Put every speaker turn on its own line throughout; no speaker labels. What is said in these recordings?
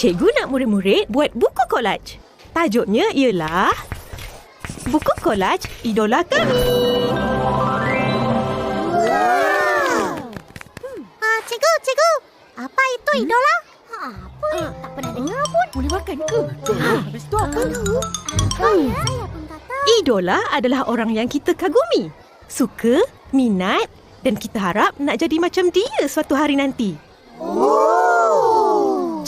Cikgu nak murid-murid buat buku kolaj. Tajuknya ialah Buku kolaj Idola Kami.
Ah, cikgu, cikgu. Apa itu idola? Ah, apa? tak pernah dengar pun.
Boleh makan ke? Habis tu apa?
Hmm. Saya pun tak tahu.
Idola adalah orang yang kita kagumi, suka, minat dan kita harap nak jadi macam dia suatu hari nanti.
Oh.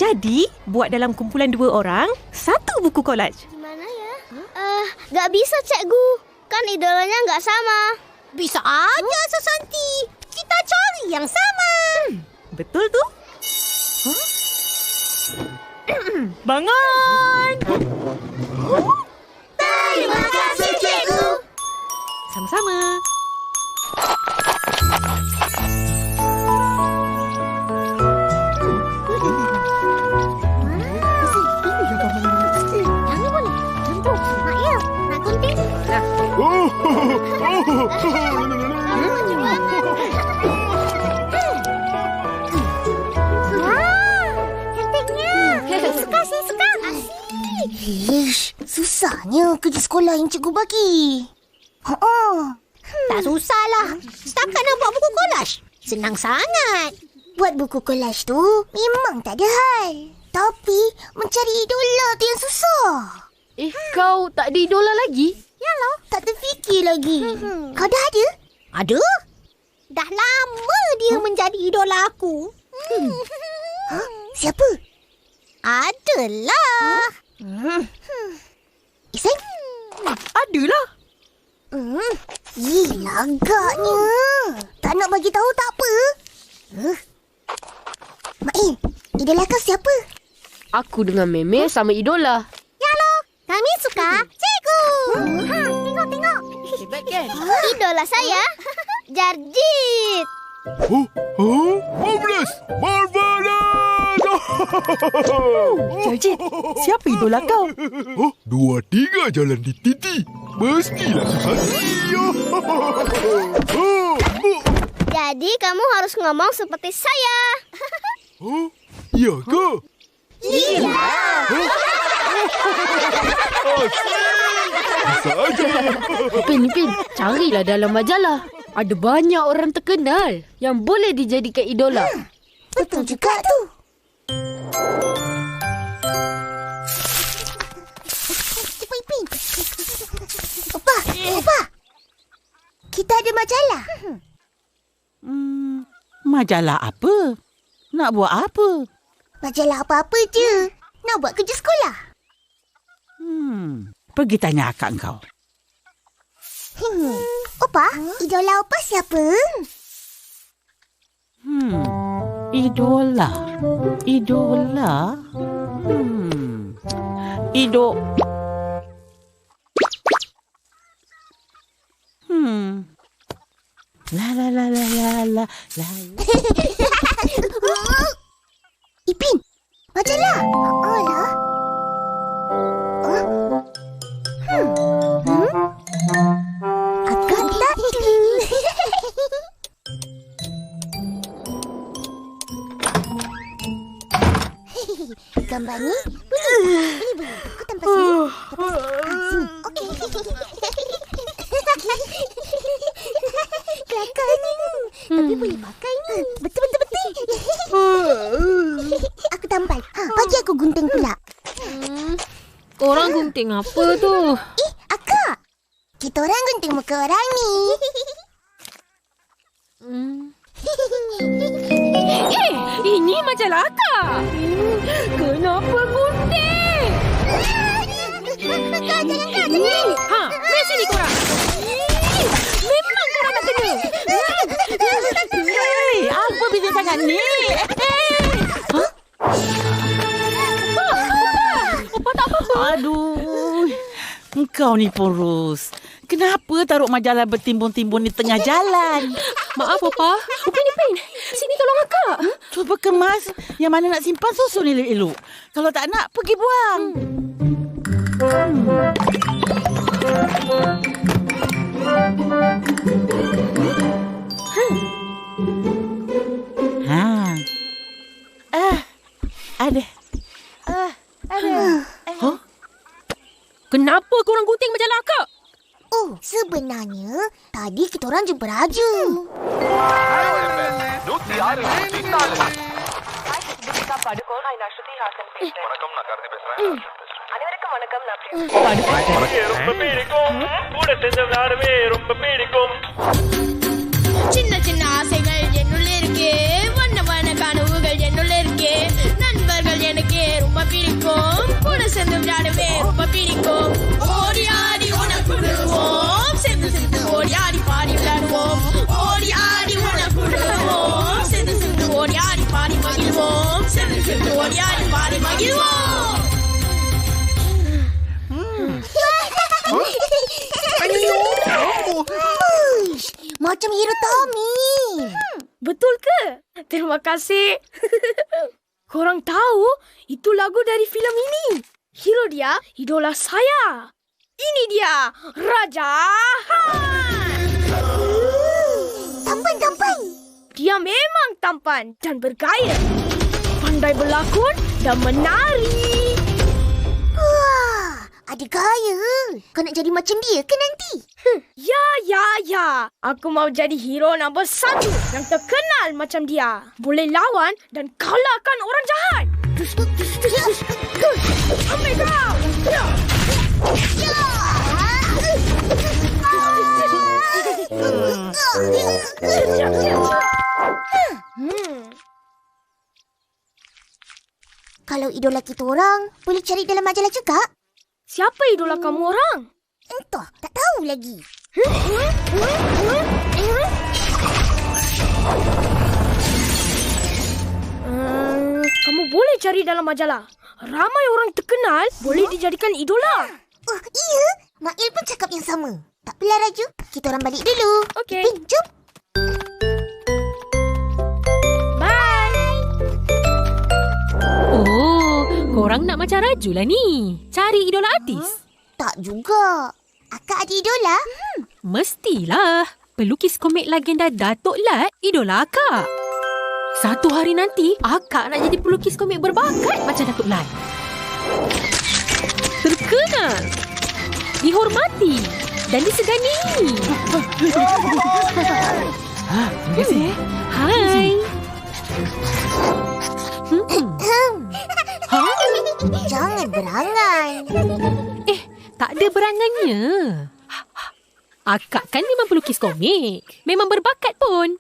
Jadi, buat dalam kumpulan dua orang, satu buku kolaj.
Gimana ya? Eh, nggak bisa, cikgu. Kan idolanya nggak sama. Bisa aja, Susanti. Kita cari yang sama.
Betul tu? Bangun!
Terima kasih, cikgu.
Sama-sama.
Susahnya kerja sekolah yang cikgu bagi. Ha
Tak susahlah. Setakat nak buat buku kolaj. Senang sangat.
Buat buku kolaj tu memang tak ada hal. Tapi mencari idola tu yang susah.
Eh, kau tak ada idola lagi?
Yalah, tak terfikir lagi. Kau dah ada?
Ada? Dah lama dia menjadi idola aku.
Ha? Siapa?
Adalah.
Isan?
Adalah.
Hmm. Ih, lagaknya. Tak nak bagi tahu tak apa. Huh? Mak In, idola kau siapa?
Aku dengan Meme sama idola.
Yalo, kami suka cikgu. Ha, tengok, tengok.
Hebat kan?
Idola saya, Jarjit.
oh, oh, Marvelous! Marvelous!
Jarjit, siapa idola kau?
Oh, dua tiga jalan di titi. Mestilah Susanti. Oh, oh,
Jadi kamu harus ngomong seperti saya.
oh, ya ke?
Iya.
Bisa aja.
Pin, Pin, carilah dalam majalah. Ada banyak orang terkenal yang boleh dijadikan idola.
Betul juga tu. Cepat Ipin. Opa, Opa. Kita ada majalah.
Hmm, majalah apa? Nak buat apa?
Majalah apa-apa je. Nak buat kerja sekolah.
Hmm, pergi tanya akak kau.
Hmm. Opa, idola Opa siapa?
Hmm, idola. Idola? Hmm, ido... Hmm. La la la la la la la.
Ipin, majalah. Oh lah. Gambar ni boleh. Ini boleh. Aku tampal sini. Lepas, ah, sini. Okey. Kelakarnya. Tapi boleh pakai ni. Betul, betul, betul. aku tampal. Ha, bagi aku gunting pula.
Hmm, korang gunting apa tu?
Eh, akak. Kita orang gunting muka orang ni.
Ini majalah akak. Kenapa gunting?
Kak, jangan kak, jangan.
Ha, mari sini korang. Memang korang nak kena.
Hei, apa beza sangat ni? Aduh. Engkau ni porus. Kenapa taruh majalah bertimbun-timbun di tengah jalan?
Maaf, Opa. Upin, Upin. Sini tolong akak.
Cuba kemas. Yang mana nak simpan susun elok-elok. Kalau tak nak, pergi buang. Ha. Ah,
Raju வணக்கம் நான் கருதி பேசுறேன் அனைவருக்கும்
வணக்கம் நான் கூட செஞ்ச ரொம்ப பிடிக்கும்
macam hero Tommy.
Betul ke? Terima kasih. Korang tahu itu lagu dari filem ini. Hero dia idola saya. Ini dia Raja Han.
Tampan, tampan.
Dia memang tampan dan bergaya. Pandai berlakon dan menari.
Ada gaya. Kau nak jadi macam dia ke nanti?
Ya, ya, ya. Aku mau jadi hero nombor satu yang terkenal macam dia. Boleh lawan dan kalahkan orang jahat. Ambil kau. Ya. Hmm.
Kalau idola kita orang, boleh cari dalam majalah juga?
Siapa idola kamu orang?
Entah, tak tahu lagi.
Hmm, kamu boleh cari dalam majalah. Ramai orang terkenal boleh dijadikan idola.
Oh, iya. Mail pun cakap yang sama. Tak apalah Raju. Kita orang balik dulu.
Okey.
Jom.
Korang nak macam Raju lah ni. Cari idola artis.
Tak juga. Akak ada idola?
Mestilah. Pelukis komik legenda Datuk Lat idola akak. Satu hari nanti, akak nak jadi pelukis komik berbakat macam Datuk Lat. Terkenal. Dihormati. Dan disegani.
Terima kasih. eh.
Hai. Hmm.
Jangan berangan.
Eh, tak ada berangannya. Akak kan memang pelukis komik. Memang berbakat pun.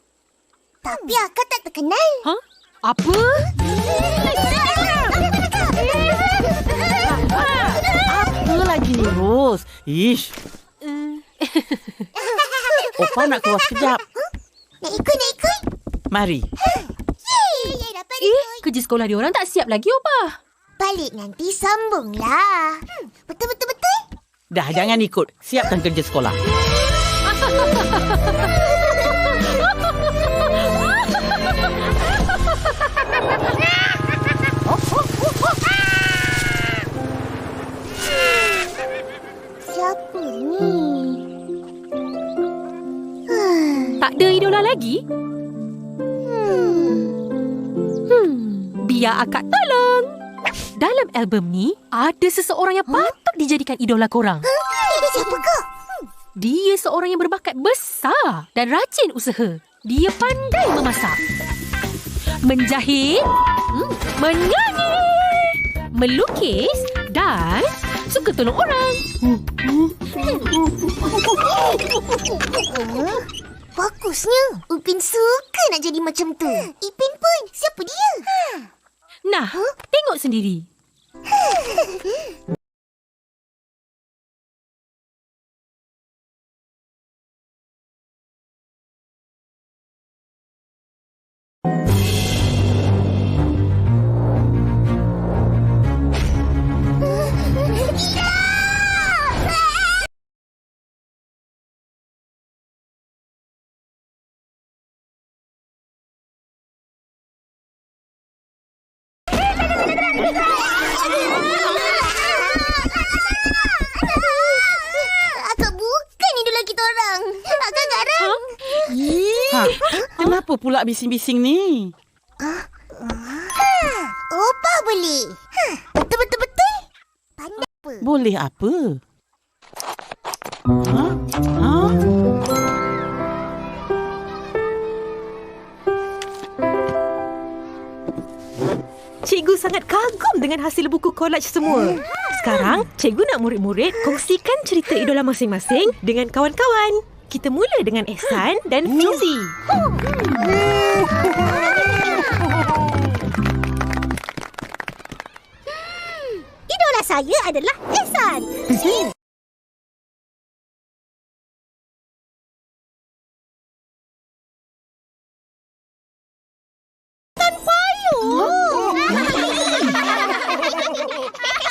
Tapi akak tak terkenal.
Ha? Apa?
Apa lagi ni, Ros? Ish. Opa nak keluar sekejap.
Nak ikut, nak ikut.
Mari.
Eh, kerja sekolah dia orang tak siap lagi, Opa.
Balik nanti sambunglah. Hmm, betul, betul, betul.
Dah, jangan ikut. Siapkan kerja sekolah.
biar akak tolong. Dalam album ni, ada seseorang yang patut dijadikan idola korang.
Siapa kau?
Dia seorang yang berbakat besar dan rajin usaha. Dia pandai memasak. Menjahit, hmm, menyanyi, melukis dan suka tolong orang.
Bagusnya. Upin suka nak jadi macam tu. Ipin pun. Siapa dia?
Nah, tengok sendiri.
kenapa pula bising-bising ni?
Opa boleh. Betul-betul-betul. Pandai apa?
Boleh apa? Ha? Ha?
Cikgu sangat kagum dengan hasil buku kolaj semua. Sekarang, cikgu nak murid-murid kongsikan cerita idola masing-masing dengan kawan-kawan. Kita mula dengan Ehsan dan Fizi.
Idola saya adalah Ehsan.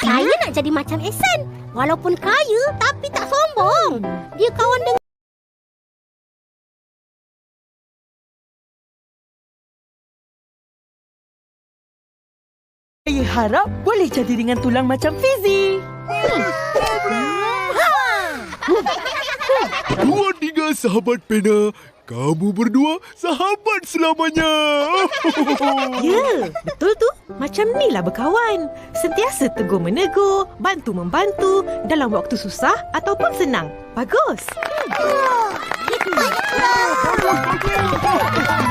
Saya nak jadi macam Ehsan. Walaupun kaya tapi tak sombong. Dia kawan dengan
Saya harap boleh jadi dengan tulang macam Fizi.
Dua tiga sahabat pena. Kamu berdua sahabat selamanya.
Ya, betul tu. Macam ni lah berkawan. Sentiasa tegur menegur, bantu membantu dalam waktu susah ataupun senang. Bagus.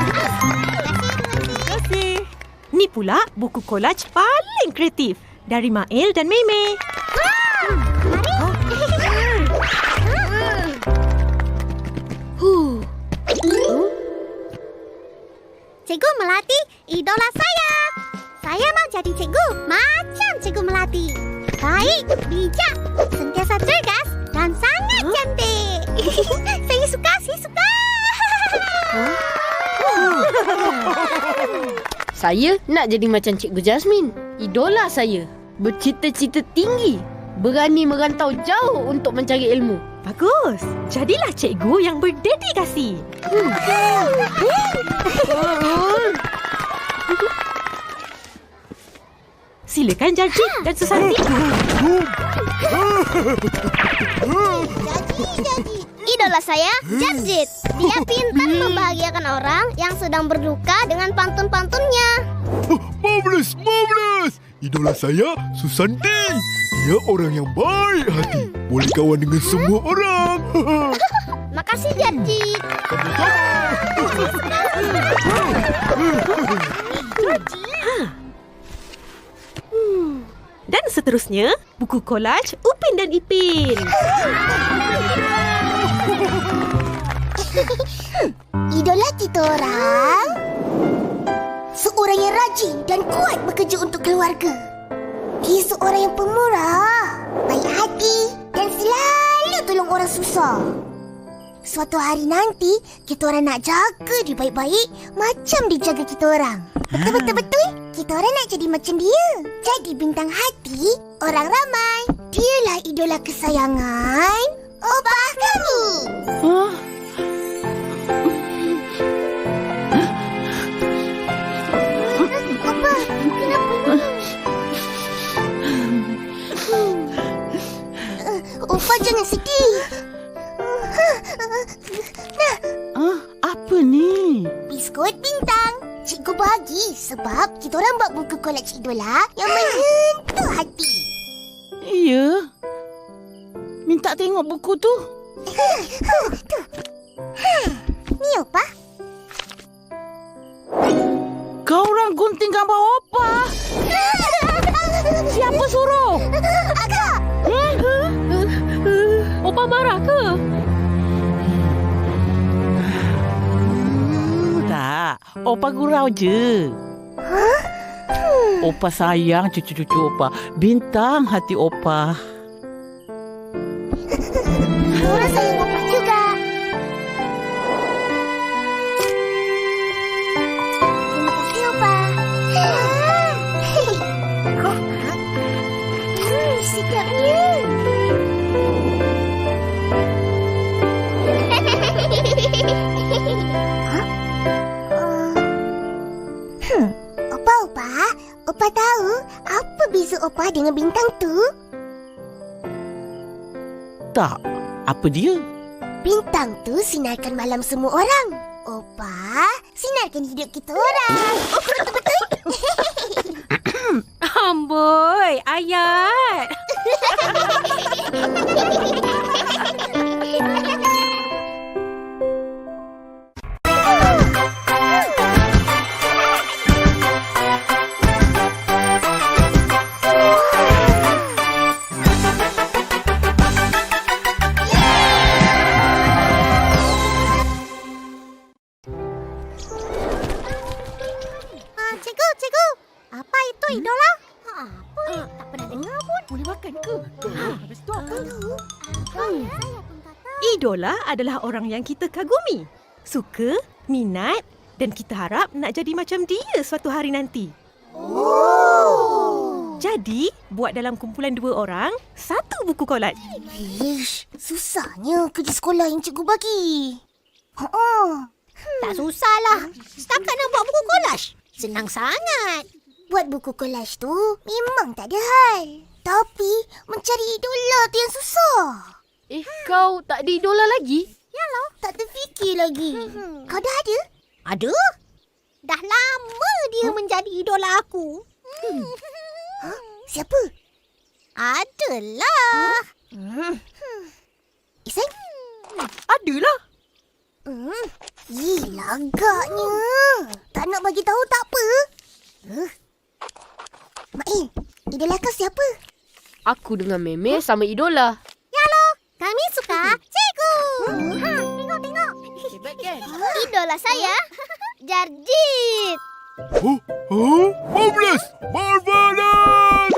Ni pula buku kolaj paling kreatif dari Mail dan Meme.
Cikgu Melati, idola saya. Saya mau jadi cikgu macam Cikgu Melati. Baik, bijak, sentiasa cergas dan sangat cantik. saya suka, saya suka.
Saya nak jadi macam Cikgu Jasmine. Idola saya. Bercita-cita tinggi. Berani merantau jauh untuk mencari ilmu.
Bagus. Jadilah cikgu yang berdedikasi. Silakan Jarjit dan Susanti.
Idola saya, Jarjit. Dia pintar membahagiakan orang yang sedang berduka dengan pantun-pantunnya.
marvelous, marvelous. Idola saya Susanti. Dia orang yang baik hati. Boleh kawan dengan semua orang.
Makasih, Jarjit.
Dan seterusnya, buku kolaj Upin dan Ipin.
Idola kita orang. Seorang yang rajin dan kuat bekerja untuk keluarga. Dia seorang yang pemurah Baik hati dan selalu tolong orang susah. Suatu hari nanti Kita orang nak jaga dia baik-baik Macam dia jaga kita orang. Betul-betul-betul Kita orang nak jadi macam dia. Jadi bintang hati Orang ramai. Dialah idola kesayangan Obah kamu
Hah?
Apa? Kenapa? Opa jangan sedih. Nah,
Ah, apa ni?
biskut bintang. Cikgu bagi sebab kita orang buat buku kolej idola yang menyentuh hati.
Iya. Minta tengok buku tu.
Ni Opa.
Kau orang gunting gambar opa. Siapa suruh?
Akak,
Opa marah ke?
Tak, opa gurau je. Opa sayang cucu-cucu opa. Bintang hati opa.
Orang sayang Opa juga. Terima kasih Opa. Hmm? Uh, hmm, Opa, Opa. Opa tahu apa beza Opa dengan bintang tu?
Tak, apa dia?
Bintang tu sinarkan malam semua orang. Opa, sinarkan hidup kita orang. Oh, betul-betul.
Amboi, ayat.
Idola
adalah orang yang kita kagumi. Suka, minat dan kita harap nak jadi macam dia suatu hari nanti.
Oh.
Jadi, buat dalam kumpulan dua orang, satu buku kolaj.
Ish, susahnya kerja sekolah yang cikgu bagi. Ha. Tak susahlah. Setakat nak buat buku kolaj. Senang sangat. Buat buku kolaj tu memang tak ada hal. Tapi mencari idola tu yang susah.
Eh, kau tak ada idola lagi?
Yalah, tak terfikir lagi. Kau dah ada? Ada. Dah lama dia menjadi idola aku. Hmm. Ha? Siapa? Adalah. Hmm. Isan?
Adalah.
Hmm. Ih, lagaknya. Tak nak bagi tahu tak apa. Huh? Mak In, idola kau siapa?
Aku dengan Meme sama idola.
Kami suka cikgu. Tengok.
Hebat kan?
Idola saya, Jarjit.
Oh, oh, marvelous! Marvelous!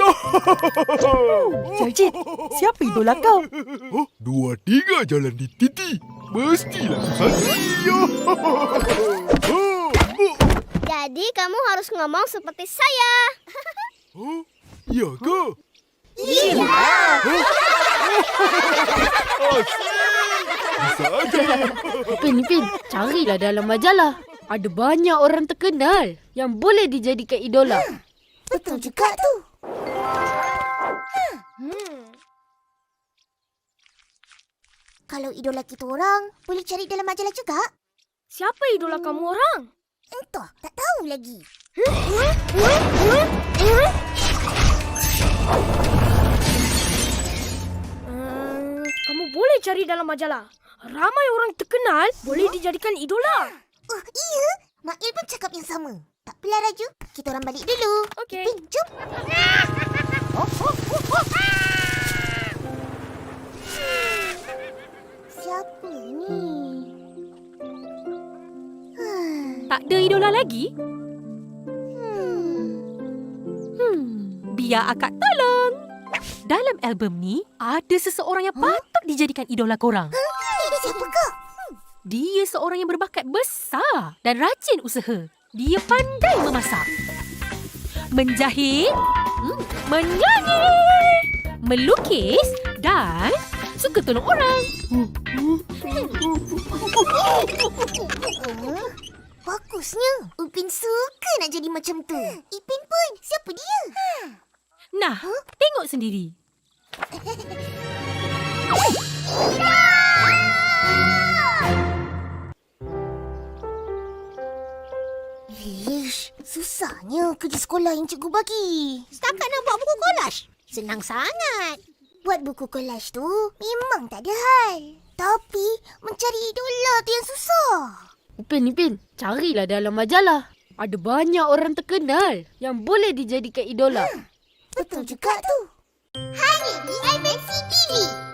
Jarjit, siapa idola kau?
Oh, dua tiga jalan di titi. Mestilah oh,
Jadi kamu harus ngomong seperti saya.
oh, ya ke?
Iya.
Ipin, Ipin, carilah dalam majalah. Ada banyak orang terkenal yang boleh dijadikan idola.
Betul juga tu.
Hmm.
Kalau idola kita orang, boleh cari dalam majalah juga?
Siapa idola kamu orang?
Entah, tak tahu lagi.
Hmm, cari dalam majalah. Ramai orang terkenal boleh dijadikan idola.
Oh, iya. Makil pun cakap yang sama. Tak apalah Raju. Kita orang balik dulu.
Okey.
Ipin, jom. Siapa ni? Hmm.
Tak ada idola lagi?
Hmm.
Hmm, biar akak tolong. Dalam album ni, ada seseorang yang patut dijadikan idola korang.
Siapa kau?
Dia seorang yang berbakat besar dan rajin usaha. Dia pandai memasak. Menjahit, hmm, menyanyi, melukis dan suka tolong orang.
Hmm, Bagusnya. Upin suka nak jadi macam tu. Ipin pun. Siapa dia?
Nah, tengok sendiri.
Ish, susahnya kerja sekolah yang cikgu bagi. Setakat nak buat buku kolaj. Senang sangat. Buat buku kolaj tu memang tak ada hal. Tapi mencari idola tu yang susah.
Ipin, Ipin, carilah dalam majalah. Ada banyak orang terkenal yang boleh dijadikan idola.
Betul juga tu. Hari ini TV.